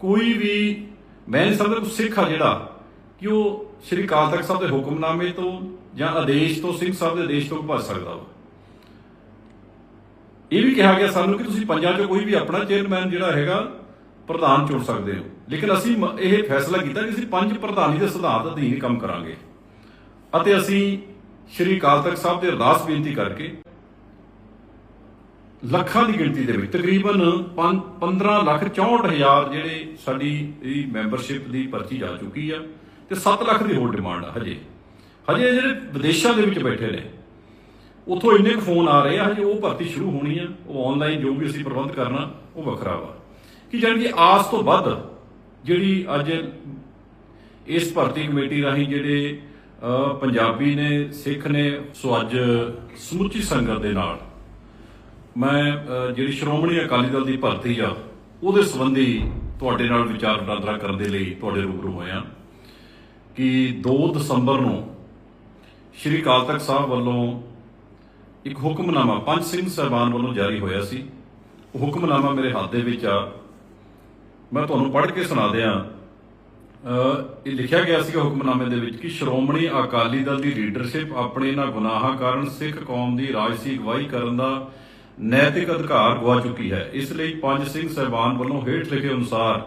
ਕੋਈ ਵੀ, ਮੈਂ ਨਹੀਂ ਸਮਝਦਾ ਕੋਈ ਸਿੱਖ ਆ ਜਿਹੜਾ ਕਿ ਉਹ ਸ਼੍ਰੀ ਅਕਾਲ ਤਖਤ ਸਾਹਿਬ ਦੇ ਹੁਕਮਨਾਮੇ ਤੋਂ ਜਾਂ ਆਦੇਸ਼ ਤੋਂ, ਸਿੰਘ ਸਾਹਿਬ ਦੇ ਆਦੇਸ਼ ਤੋਂ ਭੱਜ ਸਕਦਾ ਵਾ। ਇਹ ਵੀ ਕਿਹਾ ਗਿਆ ਸਾਨੂੰ ਕਿ ਤੁਸੀਂ ਪੰਜਾਂ ਚੋਂ ਕੋਈ ਵੀ ਆਪਣਾ ਚੇਅਰਮੈਨ ਜਿਹੜਾ ਹੈਗਾ, ਪ੍ਰਧਾਨ ਚੁਣ ਸਕਦੇ ਹੋ। ਲੇਕਿਨ ਅਸੀਂ ਇਹ ਫੈਸਲਾ ਕੀਤਾ ਕਿ ਅਸੀਂ ਪੰਜ ਪ੍ਰਧਾਨੀ ਦੇ ਸਿਧਾਂਤ ਅਧੀਨ ਕੰਮ ਕਰਾਂਗੇ। ਅਤੇ ਅਸੀਂ ਸ਼੍ਰੀ ਅਕਾਲ ਤਖਤ ਸਾਹਿਬ ਦੇ ਅਰਦਾਸ ਬੇਨਤੀ ਕਰਕੇ ਲੱਖਾਂ ਦੀ ਗਿਣਤੀ ਦੇ ਵਿੱਚ, ਤਕਰੀਬਨ 15 ਲੱਖ 64 ਹਜ਼ਾਰ ਜਿਹੜੇ ਸਾਡੀ ਇਹ ਮੈਂਬਰਸ਼ਿਪ ਦੀ ਪਰਚੀ ਜਾ ਚੁੱਕੀ ਆ ਤੇ 7 ਲੱਖ ਦੀ ਹੋਰ ਡਿਮਾਂਡ ਆ ਹਜੇ। ਹਜੇ ਜਿਹੜੇ ਵਿਦੇਸ਼ਾਂ ਦੇ ਵਿੱਚ ਬੈਠੇ ਨੇ, ਉਥੋਂ ਇੰਨੇ ਕੁ ਫੋਨ ਆ ਰਹੇ ਆ, ਹਜੇ ਉਹ ਭਰਤੀ ਸ਼ੁਰੂ ਹੋਣੀ ਆ, ਉਹ ਆਨਲਾਈਨ ਜੋ ਵੀ ਅਸੀਂ ਪ੍ਰਬੰਧ ਕਰਨਾ, ਉਹ ਵੱਖਰਾ ਵਾ। ਕਿ ਜਾਣੀ ਕਿ ਆਸ ਤੋਂ ਵੱਧ ਜਿਹੜੀ ਅੱਜ ਇਸ ਭਰਤੀ ਕਮੇਟੀ ਰਾਹੀਂ ਜਿਹੜੇ ਪੰਜਾਬੀ ਨੇ, ਸਿੱਖ ਨੇ, ਸੋ ਅੱਜ ਸਮੁੱਚੀ ਸੰਗਤ ਦੇ ਨਾਲ ਮੈਂ ਜਿਹੜੀ ਸ਼੍ਰੋਮਣੀ ਅਕਾਲੀ ਦਲ ਦੀ ਭਰਤੀ ਆ, ਉਹਦੇ ਸੰਬੰਧੀ ਤੁਹਾਡੇ ਨਾਲ ਵਿਚਾਰ ਵਟਾਂਦਰਾ ਕਰਨ ਦੇ ਲਈ ਤੁਹਾਡੇ ਰੂਬਰੂ ਹੋਇਆ ਕਿ 2 ਦਸੰਬਰ ਨੂੰ ਸ਼੍ਰੀ ਅਕਾਲ ਤਖਤ ਸਾਹਿਬ ਵੱਲੋਂ ਇੱਕ ਹੁਕਮਨਾਮਾ, ਪੰਜ ਸਿੰਘ ਸਾਹਿਬਾਨ ਵੱਲੋਂ ਜਾਰੀ ਹੋਇਆ ਸੀ। ਉਹ ਹੁਕਮਨਾਮਾ ਮੇਰੇ ਹੱਥ ਦੇ ਵਿੱਚ ਆ। ਮੈਂ ਤੁਹਾਨੂੰ ਪੜ੍ਹ ਕੇ ਸੁਣਾ ਦਿਆਂ। ਇਹ ਲਿਖਿਆ ਗਿਆ ਸੀਗਾ ਹੁਕਮਨਾਮੇ ਦੇ ਵਿੱਚ ਕਿ ਸ਼੍ਰੋਮਣੀ ਅਕਾਲੀ ਦਲ ਦੀ ਲੀਡਰਸ਼ਿਪ ਆਪਣੇ ਇਹਨਾਂ ਗੁਨਾਹਾਂ ਕਾਰਨ ਸਿੱਖ ਕੌਮ ਦੀ ਰਾਜਸੀ ਅਗਵਾਈ ਕਰਨ ਦਾ ਨੈਤਿਕ ਅਧਿਕਾਰ ਗਵਾ ਚੁੱਕੀ ਹੈ। ਇਸ ਲਈ ਪੰਜ ਸਿੰਘ ਸਹਿਬਾਨ ਵੱਲੋਂ ਹੇਠ ਲਿਖੇ ਅਨੁਸਾਰ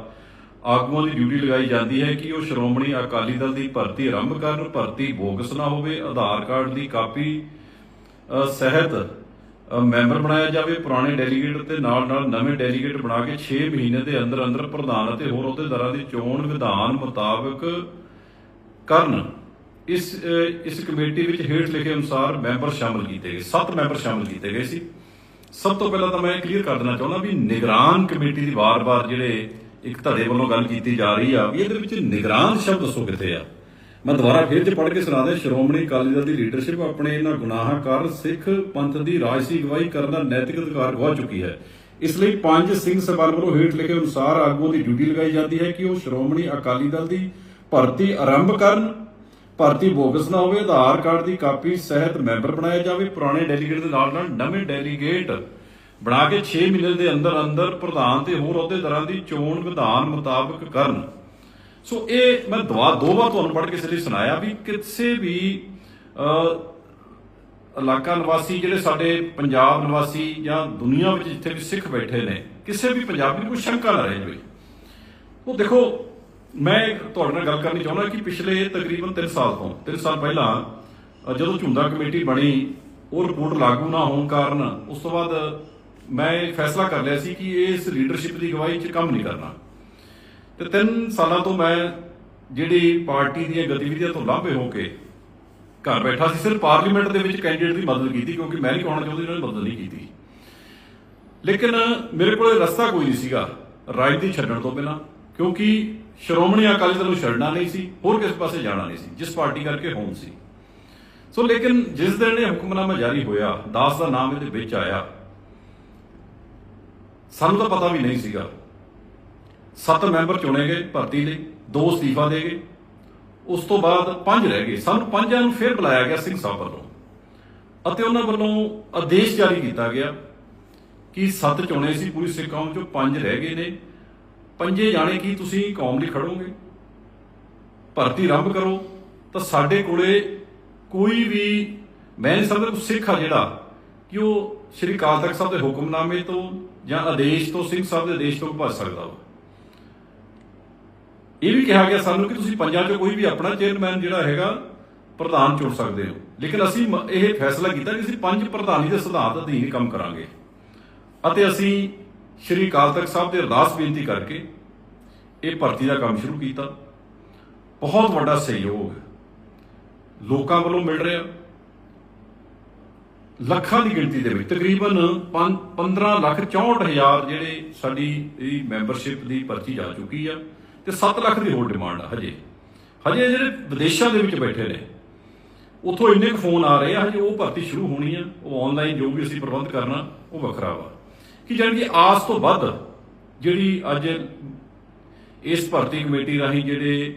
ਆਗੂਆਂ ਦੀ ਡਿਊਟੀ ਲਗਾਈ ਜਾਂਦੀ ਹੈ ਕਿ ਉਹ ਸ਼੍ਰੋਮਣੀ ਅਕਾਲੀ ਦਲ ਦੀ ਭਰਤੀ ਆਰੰਭ ਕਰਨ, ਭਰਤੀ ਬੋਗਸ ਨਾ ਹੋਵੇ, ਆਧਾਰ ਕਾਰਡ ਦੀ ਕਾਪੀ ਸਹਿਤ ਮੈਂਬਰ ਬਣਾਇਆ ਜਾਵੇ, ਪੁਰਾਣੇ ਡੈਲੀਗੇਟ ਤੇ ਨਾਲ ਨਾਲ ਨਵੇਂ ਡੈਲੀਗੇਟ ਬਣਾ ਕੇ 6 ਮਹੀਨੇ ਦੇ ਅੰਦਰ ਅੰਦਰ ਪ੍ਰਧਾਨ ਅਤੇ ਹੋਰ ਅਹੁਦੇਦਾਰਾਂ ਦੀ ਚੋਣ ਵਿਧਾਨ ਮੁਤਾਬਕ ਕਰਨ। ਇਸ ਇਸ ਕਮੇਟੀ ਵਿੱਚ ਹੇਠ ਲਿਖੇ ਅਨੁਸਾਰ ਮੈਂਬਰ ਸ਼ਾਮਲ ਕੀਤੇ ਗਏ। 7 ਮੈਂਬਰ ਸ਼ਾਮਲ ਕੀਤੇ ਗਏ ਸੀ। ਸਭ ਤੋਂ ਪਹਿਲਾਂ ਤਾਂ ਮੈਂ ਕਲੀਅਰ ਕਰ ਦੇਣਾ ਚਾਹੁੰਦਾ ਵੀ ਨਿਗਰਾਨ ਕਮੇਟੀ ਦੀ ਵਾਰ-ਵਾਰ ਜਿਹੜੇ ਇੱਕ ਧੜੇ ਵੱਲੋਂ ਗੱਲ ਕੀਤੀ ਜਾ ਰਹੀ ਆ, ਵੀ ਇਹਦੇ ਵਿੱਚ ਨਿਗਰਾਨ ਸ਼ਬਦ ਦੱਸੋ ਕਿੱਥੇ ਆ? ਮੈਂ ਦੁਬਾਰਾ ਫਿਰ ਚ ਪੜ੍ਹ ਕੇ ਸੁਣਾ ਦਿਆਂ, ਸ਼੍ਰੋਮਣੀ ਅਕਾਲੀ ਦਲ ਦੀ ਲੀਡਰਸ਼ਿਪ ਆਪਣੇ ਇਹਨਾਂ ਗੁਨਾਹਾਂ ਕਾਰਨ ਸਿੱਖ ਪੰਥ ਦੀ ਰਾਜਸੀ ਅਗਵਾਈ ਕਰਨ ਦਾ ਨੈਤਿਕ ਅਧਿਕਾਰ ਗਵਾ ਚੁੱਕੀ ਹੈ। ਇਸ ਲਈ ਪੰਜ ਸਿੰਘ ਸਭਾ ਵੱਲੋਂ ਹੇਠ ਲਿਖੇ ਅਨੁਸਾਰ ਆਗੂਆਂ ਦੀ ਡਿਊਟੀ ਲਗਾਈ ਜਾਂਦੀ ਹੈ ਕਿ ਉਹ ਸ਼੍ਰੋਮਣੀ ਅਕਾਲੀ ਦਲ ਦੀ ਭਰਤੀ ਆਰੰਭ ਕਰਨ ਭਰਤੀ ਬੋਗਸ ਨਾ ਹੋਵੇ, ਆਧਾਰ ਕਾਰਡ ਦੀ ਕਾਪੀ ਸਹਿਤ ਮੈਂਬਰ ਬਣਾਇਆ ਜਾਵੇ, ਪੁਰਾਣੇ ਡੈਲੀਗੇਟ ਦੇ ਨਾਲ ਨਾਲ ਨਵੇਂ ਡੈਲੀਗੇਟ ਬਣਾ ਕੇ 6 ਮਹੀਨੇ ਦੇ ਅੰਦਰ ਅੰਦਰ ਪ੍ਰਧਾਨ ਤੇ ਹੋਰ ਅਹੁਦੇਦਾਰਾਂ ਦੀ ਚੋਣ ਵਿਧਾਨ ਮੁਤਾਬਕ ਕਰਨ। ਸੋ ਇਹ ਮੈਂ ਦੁਆ ਦੋ ਵਾਰ ਤੁਹਾਨੂੰ ਪੜ੍ਹ ਕੇ ਇਸ ਲਈ ਸੁਣਾਇਆ ਵੀ ਕਿਸੇ ਵੀ ਇਲਾਕਾ ਨਿਵਾਸੀ ਜਿਹੜੇ ਸਾਡੇ ਪੰਜਾਬ ਨਿਵਾਸੀ ਜਾਂ ਦੁਨੀਆ ਵਿੱਚ ਜਿੱਥੇ ਵੀ ਸਿੱਖ ਬੈਠੇ ਨੇ, ਕਿਸੇ ਵੀ ਪੰਜਾਬੀ ਨੂੰ ਕੋਈ ਸ਼ੰਕਾ ਨਾ ਰਹੇ ਹੋਵੇ ਉਹ ਦੇਖੋ ਮੈਂ ਤੁਹਾਡੇ ਨਾਲ ਗੱਲ ਕਰਨੀ ਚਾਹੁੰਦਾ ਕਿ ਪਿਛਲੇ ਤਕਰੀਬਨ 3 ਸਾਲ ਤੋਂ 3 ਸਾਲ ਪਹਿਲਾਂ ਜਦੋਂ ਝੁੰਦਾ ਕਮੇਟੀ ਬਣੀ, ਉਹ ਰਿਪੋਰਟ ਲਾਗੂ ਨਾ ਹੋਣ ਕਾਰਨ ਉਸ ਤੋਂ ਬਾਅਦ ਮੈਂ ਇਹ ਫੈਸਲਾ ਕਰ ਲਿਆ ਸੀ ਕਿ ਇਸ ਲੀਡਰਸ਼ਿਪ ਦੀ ਅਗਵਾਈ 'ਚ ਕੰਮ ਨਹੀਂ ਕਰਨਾ। ਤੇ 3 ਸਾਲਾਂ ਤੋਂ ਮੈਂ ਜਿਹੜੀ ਪਾਰਟੀ ਦੀਆਂ ਗਤੀਵਿਧੀਆਂ ਤੋਂ ਲਾਂਭੇ ਹੋ ਕੇ ਘਰ ਬੈਠਾ ਸੀ, ਸਿਰਫ ਪਾਰਲੀਮੈਂਟ ਦੇ ਵਿੱਚ ਕੈਂਡੀਡੇਟ ਦੀ ਮਦਦ ਕੀਤੀ, ਕਿਉਂਕਿ ਮੈਂ ਨਹੀਂ ਕਹਾਉਣਾ ਚਾਹੁੰਦੀ ਇਹਨਾਂ ਨੇ ਮਦਦ ਨਹੀਂ ਕੀਤੀ। ਲੇਕਿਨ ਮੇਰੇ ਕੋਲ ਰਸਤਾ ਕੋਈ ਨਹੀਂ ਸੀਗਾ ਰਾਜਨੀਤੀ ਛੱਡਣ ਤੋਂ ਪਹਿਲਾਂ, ਕਿਉਂਕਿ ਸ਼੍ਰੋਮਣੀ ਅਕਾਲੀ ਦਲ ਨੂੰ ਛੱਡਣਾ ਨਹੀਂ ਸੀ, ਹੋਰ ਕਿਸੇ ਪਾਸੇ ਜਾਣਾ ਨਹੀਂ ਸੀ, ਜਿਸ ਪਾਰਟੀ ਕਰਕੇ ਹੋਮ ਸੀ। ਸੋ ਲੇਕਿਨ ਜਿਸ ਦਿਨ ਇਹ ਹੁਕਮਨਾਮਾ ਜਾਰੀ ਹੋਇਆ, ਦਾਸ ਦਾ ਨਾਮ ਇਹਦੇ ਵਿੱਚ ਆਇਆ, ਸਾਨੂੰ ਤਾਂ ਪਤਾ ਵੀ ਨਹੀਂ ਸੀਗਾ। ਸੱਤ ਮੈਂਬਰ ਚੁਣੇ ਗਏ ਭਰਤੀ ਲਈ, ਦੋ ਅਸਤੀਫਾ ਦੇ ਗਏ, ਉਸ ਤੋਂ ਬਾਅਦ ਪੰਜ ਰਹਿ ਗਏ। ਸਾਨੂੰ ਪੰਜਾਂ ਨੂੰ ਫਿਰ ਬੁਲਾਇਆ ਗਿਆ ਸਿੰਘ ਸਾਹਿਬ ਵੱਲੋਂ। ਅਤੇ ਉਹਨਾਂ ਵੱਲੋਂ ਆਦੇਸ਼ ਜਾਰੀ ਕੀਤਾ ਗਿਆ ਕਿ ਸੱਤ ਚੁਣੇ ਸੀ, ਪੂਰੀ ਸਿੱਖ ਕੌਮ ਚੋਂ ਪੰਜ ਰਹਿ ਗਏ ਨੇ। ਪੰਜੇ ਜਾਣੇ ਕੀ ਤੁਸੀਂ ਕੌਮ ਲਈ ਖੜੋਗੇ? ਭਰਤੀ ਆਰੰਭ ਕਰੋ। ਤਾਂ ਸਾਡੇ ਕੋਲੇ ਕੋਈ ਵੀ, ਮੈਂ ਨਹੀਂ ਸਮਝਦਾ ਕੋਈ ਸਿੱਖ ਆ ਜਿਹੜਾ, ਕਿ ਉਹ ਸ਼੍ਰੀ ਅਕਾਲ ਤਖਤ ਸਾਹਿਬ ਦੇ ਹੁਕਮਨਾਮੇ ਤੋਂ ਜਾਂ ਆਦੇਸ਼ ਤੋਂ, ਸਿੰਘ ਸਾਹਿਬ ਦੇ ਆਦੇਸ਼ ਤੋਂ ਭੱਜ ਸਕਦਾ ਵਾ। ਇਹ ਵੀ ਕਿਹਾ ਗਿਆ ਸਾਨੂੰ ਕਿ ਤੁਸੀਂ ਪੰਜਾਂ ਚੋਂ ਕੋਈ ਵੀ ਆਪਣਾ ਚੇਅਰਮੈਨ ਜਿਹੜਾ ਹੈਗਾ, ਪ੍ਰਧਾਨ ਚੁਣ ਸਕਦੇ ਹੋ। ਲੇਕਿਨ ਅਸੀਂ ਇਹ ਫੈਸਲਾ ਕੀਤਾ ਕਿ ਅਸੀਂ ਪੰਜ ਪ੍ਰਧਾਨੀ ਦੇ ਸਿਧਾਂਤ ਅਧੀਨ ਕੰਮ ਕਰਾਂਗੇ। ਅਤੇ ਅਸੀਂ ਸ਼੍ਰੀ ਅਕਾਲ ਤਖਤ ਸਾਹਿਬ ਦੇ ਅਰਦਾਸ ਬੇਨਤੀ ਕਰਕੇ ਇਹ ਭਰਤੀ ਦਾ ਕੰਮ ਸ਼ੁਰੂ ਕੀਤਾ। ਬਹੁਤ ਵੱਡਾ ਸਹਿਯੋਗ ਲੋਕਾਂ ਵੱਲੋਂ ਮਿਲ ਰਿਹਾ। ਲੱਖਾਂ ਦੀ ਗਿਣਤੀ ਦੇ ਵਿੱਚ ਤਕਰੀਬਨ 15 ਲੱਖ 64 ਹਜ਼ਾਰ ਜਿਹੜੇ ਸਾਡੀ ਇਹ ਮੈਂਬਰਸ਼ਿਪ ਦੀ ਪਰਚੀ ਜਾ ਚੁੱਕੀ ਆ ਤੇ 7 ਲੱਖ ਦੀ ਹੋਰ ਡਿਮਾਂਡ ਆ ਹਜੇ। ਹਜੇ ਜਿਹੜੇ ਵਿਦੇਸ਼ਾਂ ਦੇ ਵਿੱਚ ਬੈਠੇ ਨੇ, ਉਥੋਂ ਇੰਨੇ ਕੁ ਫੋਨ ਆ ਰਹੇ ਆ, ਹਜੇ ਉਹ ਭਰਤੀ ਸ਼ੁਰੂ ਹੋਣੀ ਆ। ਉਹ ਆਨਲਾਈਨ ਜੋ ਵੀ ਅਸੀਂ ਪ੍ਰਬੰਧ ਕਰਨਾ, ਉਹ ਵੱਖਰਾ ਵਾ। ਕਿ ਜਾਣੀ ਕਿ ਆਸ ਤੋਂ ਵੱਧ ਜਿਹੜੀ ਅੱਜ ਇਸ ਭਰਤੀ ਕਮੇਟੀ ਰਾਹੀਂ ਜਿਹੜੇ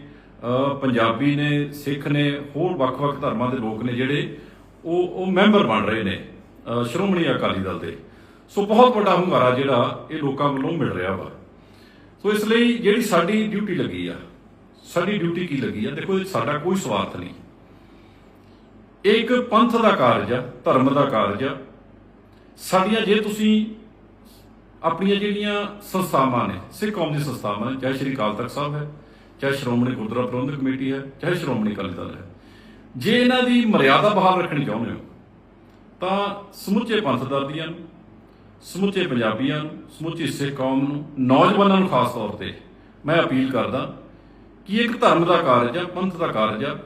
ਪੰਜਾਬੀ ਨੇ, ਸਿੱਖ ਨੇ, ਹੋਰ ਵੱਖ-ਵੱਖ ਧਰਮਾਂ ਦੇ ਲੋਕ ਨੇ ਜਿਹੜੇ, ਉਹ ਉਹ ਮੈਂਬਰ ਬਣ ਰਹੇ ਨੇ ਸ਼੍ਰੋਮਣੀ ਅਕਾਲੀ ਦਲ ਦੇ। ਸੋ ਬਹੁਤ ਵੱਡਾ ਹੁੰਗਾਰਾ ਜਿਹੜਾ ਇਹ ਲੋਕਾਂ ਵੱਲੋਂ ਮਿਲ ਰਿਹਾ ਵਾ। ਸੋ ਇਸ ਲਈ ਜਿਹੜੀ ਸਾਡੀ ਡਿਊਟੀ ਲੱਗੀ ਆ, ਸਾਡੀ ਡਿਊਟੀ ਕੀ ਲੱਗੀ ਆ, ਦੇਖੋ ਸਾਡਾ ਕੋਈ ਸਵਾਰਥ ਨਹੀਂ। ਇਹ ਇੱਕ ਪੰਥ ਦਾ ਕਾਰਜ ਆ, ਧਰਮ ਦਾ ਕਾਰਜ ਆ। ਸਾਡੀਆਂ ਜੇ ਤੁਸੀਂ ਆਪਣੀਆਂ ਜਿਹੜੀਆਂ ਸੰਸਥਾਵਾਂ ਨੇ, ਸਿੱਖ ਕੌਮ ਦੀ ਸੰਸਥਾਵਾਂ ਨੇ, ਚਾਹੇ ਸ਼੍ਰੀ ਅਕਾਲ ਤਖਤ ਸਾਹਿਬ ਹੈ, ਚਾਹੇ ਸ਼੍ਰੋਮਣੀ ਗੁਰਦੁਆਰਾ ਪ੍ਰਬੰਧਕ ਕਮੇਟੀ ਹੈ, ਚਾਹੇ ਸ਼੍ਰੋਮਣੀ ਅਕਾਲੀ ਦਲ ਹੈ। ਜੇ ਇਹਨਾਂ ਦੀ ਮਰਿਆਦਾ ਬਹਾਲ ਰੱਖਣੀ ਚਾਹੁੰਦੇ ਹੋ, ਤਾਂ ਸਮੁੱਚੇ ਪੰਥ ਦਰਦੀਆਂ ਨੂੰ, ਸਮੁੱਚੇ ਪੰਜਾਬੀਆਂ ਨੂੰ, ਸਮੁੱਚੀ ਸਿੱਖ ਕੌਮ ਨੂੰ, ਨੌਜਵਾਨਾਂ ਨੂੰ ਖਾਸ ਤੌਰ ਤੇ ਮੈਂ ਅਪੀਲ ਕਰਦਾ ਕਿ ਇੱਕ ਧਰਮ ਦਾ ਕਾਰਜ ਆ, ਪੰਥ ਦਾ ਕਾਰਜ ਆ,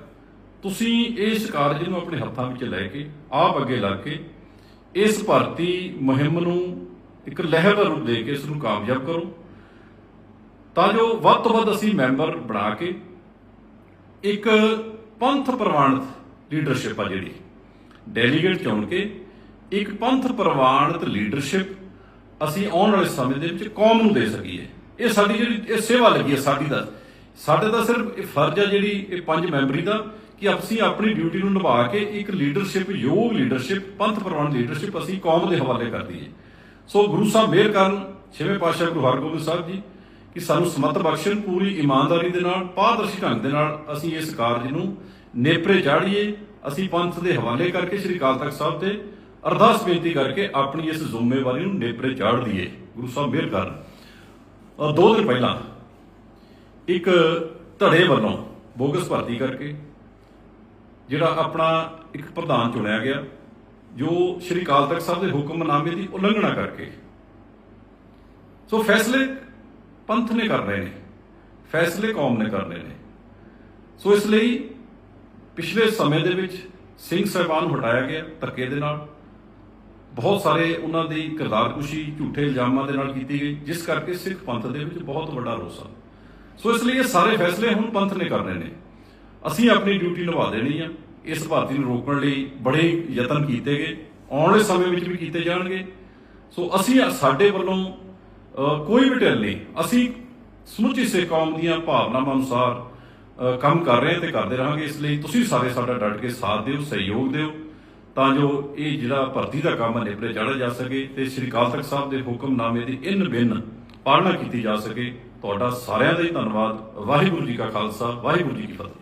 ਤੁਸੀਂ ਇਸ ਕਾਰਜ ਨੂੰ ਆਪਣੇ ਹੱਥਾਂ ਵਿੱਚ ਲੈ ਕੇ, ਆਪ ਅੱਗੇ ਲੱਗ ਕੇ, ਇਸ ਭਰਤੀ ਮੁਹਿੰਮ ਨੂੰ ਇੱਕ ਲਹਿਰ ਦਾ ਰੂਪ ਦੇ ਕੇ ਇਸ ਨੂੰ ਕਾਮਯਾਬ ਕਰੋ। ਤਾਂ ਜੋ ਵੱਧ ਤੋਂ ਵੱਧ ਅਸੀਂ ਮੈਂਬਰ ਬਣਾ ਕੇ ਇੱਕ ਪੰਥ ਪ੍ਰਵਾਨਿਤ ਲੀਡਰਸ਼ਿਪ ਆ ਜਿਹੜੀ ਡੈਲੀਗੇਟ ਚੁਣ ਕੇ ਇੱਕ ਪੰਥ ਪ੍ਰਵਾਨਿਤ ਲੀਡਰਸ਼ਿਪ ਅਸੀਂ ਆਉਣ ਵਾਲੇ ਸਮੇਂ ਦੇ ਵਿੱਚ ਕੌਮ ਨੂੰ ਦੇ ਸਕੀਏ। ਇਹ ਸਾਡੀ ਜਿਹੜੀ, ਇਹ ਸੇਵਾ ਲੱਗੀ ਹੈ ਸਾਡੀ ਦਾ ਸਾਡੇ ਦਾ ਸਿਰਫ ਇਹ ਫਰਜ਼ ਹੈ ਜਿਹੜੀ ਇਹ ਪੰਜ ਮੈਂਬਰੀ ਦਾ ਕਿ ਅਸੀਂ ਆਪਣੀ ਡਿਊਟੀ ਨੂੰ ਨਿਭਾ ਕੇ ਇੱਕ ਲੀਡਰਸ਼ਿਪ ਯੋਗ ਲੀਡਰਸ਼ਿਪ ਪੰਥ ਪ੍ਰਵਾਨ ਲੀਡਰਸ਼ਿਪ ਅਸੀਂ ਕੌਮ ਦੇ ਹਵਾਲੇ ਕਰ ਦਈਏ। ਸੋ ਗੁਰੂ ਸਾਹਿਬ ਮਿਹਰ ਕਰਨ, ਛੇਵੇਂ ਪਾਤਸ਼ਾਹ ਗੁਰੂ ਹਰਗੋਬਿੰਦ ਸਾਹਿਬ ਜੀ, ਕਿ ਸਾਨੂੰ ਸਮਤ ਬਖਸ਼ਣ, ਪੂਰੀ ਇਮਾਨਦਾਰੀ ਦੇ ਨਾਲ, ਪਾਰਦਰਸ਼ੀ ਢੰਗ ਦੇ ਨਾਲ ਅਸੀਂ ਇਸ ਕਾਰਜ ਨੂੰ ਨੇਪਰੇ ਚਾੜੀਏ। ਅਸੀਂ ਪੰਥ ਦੇ ਹਵਾਲੇ ਕਰਕੇ, ਸ੍ਰੀ ਅਕਾਲ ਤਖਤ ਸਾਹਿਬ ਤੇ ਅਰਦਾਸ ਬੇਨਤੀ ਕਰਕੇ ਆਪਣੀ ਇਸ ਜ਼ਿੰਮੇਵਾਰੀ ਨੂੰ ਨੇਪਰੇ ਚਾੜ ਦਈਏ। ਗੁਰੂ ਸਾਹਿਬ ਮਿਹਰ ਕਰਨ। ਔਰ ਦੋ ਦਿਨ ਪਹਿਲਾਂ ਇੱਕ ਧੜੇ ਵੱਲੋਂ ਬੋਗਸ ਭਰਤੀ ਕਰਕੇ, ਜਿਹੜਾ ਆਪਣਾ ਇੱਕ ਪ੍ਰਧਾਨ ਚੁਣਿਆ ਗਿਆ ਜੋ ਸ੍ਰੀ ਅਕਾਲ ਤਖਤ ਸਾਹਿਬ ਦੇ ਹੁਕਮਨਾਮੇ ਦੀ ਉਲੰਘਣਾ ਕਰਕੇ। ਸੋ ਫੈਸਲੇ ਪੰਥ ਨੇ ਕਰ ਰਹੇ ਨੇ, ਫੈਸਲੇ ਕੌਮ ਨੇ ਕਰ ਰਹੇ ਨੇ। ਸੋ ਇਸ ਲਈ ਪਿਛਲੇ ਸਮੇਂ ਦੇ ਵਿੱਚ ਸਿੰਘ ਸਾਹਿਬਾਨ ਨੂੰ ਹਟਾਇਆ ਗਿਆ ਧੱਕੇ ਦੇ ਨਾਲ। ਬਹੁਤ ਸਾਰੇ ਉਹਨਾਂ ਦੀ ਕਿਰਦਾਰਕੁਸ਼ੀ, ਝੂਠੇ ਇਲਜ਼ਾਮਾਂ ਦੇ ਨਾਲ ਕੀਤੀ ਗਈ, ਜਿਸ ਕਰਕੇ ਸਿੱਖ ਪੰਥ ਦੇ ਵਿੱਚ ਬਹੁਤ ਵੱਡਾ ਰੋਸ ਆ। ਸੋ ਇਸ ਲਈ ਇਹ ਸਾਰੇ ਫੈਸਲੇ ਹੁਣ ਪੰਥ ਨੇ ਕਰਨੇ ਨੇ। ਅਸੀਂ ਆਪਣੀ ਡਿਊਟੀ ਨਿਭਾ ਦੇਣੀ ਆ। ਇਸ ਭਰਤੀ ਨੂੰ ਰੋਕਣ ਲਈ ਬੜੇ ਯਤਨ ਕੀਤੇ ਗਏ, ਆਉਣ ਵਾਲੇ ਸਮੇਂ ਵਿੱਚ ਵੀ ਕੀਤੇ ਜਾਣਗੇ। ਸੋ ਅਸੀਂ ਸਾਡੇ ਵੱਲੋਂ ਕੋਈ ਵੀ ਢਿੱਲ ਨਹੀਂ, ਅਸੀਂ ਸਮੁੱਚੀ ਸਿੱਖ ਕੌਮ ਦੀਆਂ ਭਾਵਨਾਵਾਂ ਅਨੁਸਾਰ ਕੰਮ ਕਰ ਰਹੇ ਹਾਂ ਤੇ ਕਰਦੇ ਰਹਾਂਗੇ ਇਸ ਲਈ ਤੁਸੀਂ ਸਾਰੇ ਸਾਡਾ ਡਟ ਕੇ ਸਾਥ ਦਿਓ, ਸਹਿਯੋਗ ਦਿਓ, ਤਾਂ ਜੋ ਇਹ ਜਿਹੜਾ ਭਰਤੀ ਦਾ ਕੰਮ ਹੈ, ਨਿਪਰੇ ਚਾੜਿਆ ਜਾ ਸਕੇ ਤੇ ਸ੍ਰੀ ਅਕਾਲ ਤਖਤ ਸਾਹਿਬ ਦੇ ਹੁਕਮਨਾਮੇ ਦੀ ਇਨ ਬਿਨ ਪਾਲਣਾ ਕੀਤੀ ਜਾ ਸਕੇ। ਤੁਹਾਡਾ ਸਾਰਿਆਂ ਦਾ ਹੀ ਧੰਨਵਾਦ। ਵਾਹਿਗੁਰੂ ਜੀ ਕਾ ਖਾਲਸਾ, ਵਾਹਿਗੁਰੂ ਜੀ ਕੀ ਫਤਿਹ।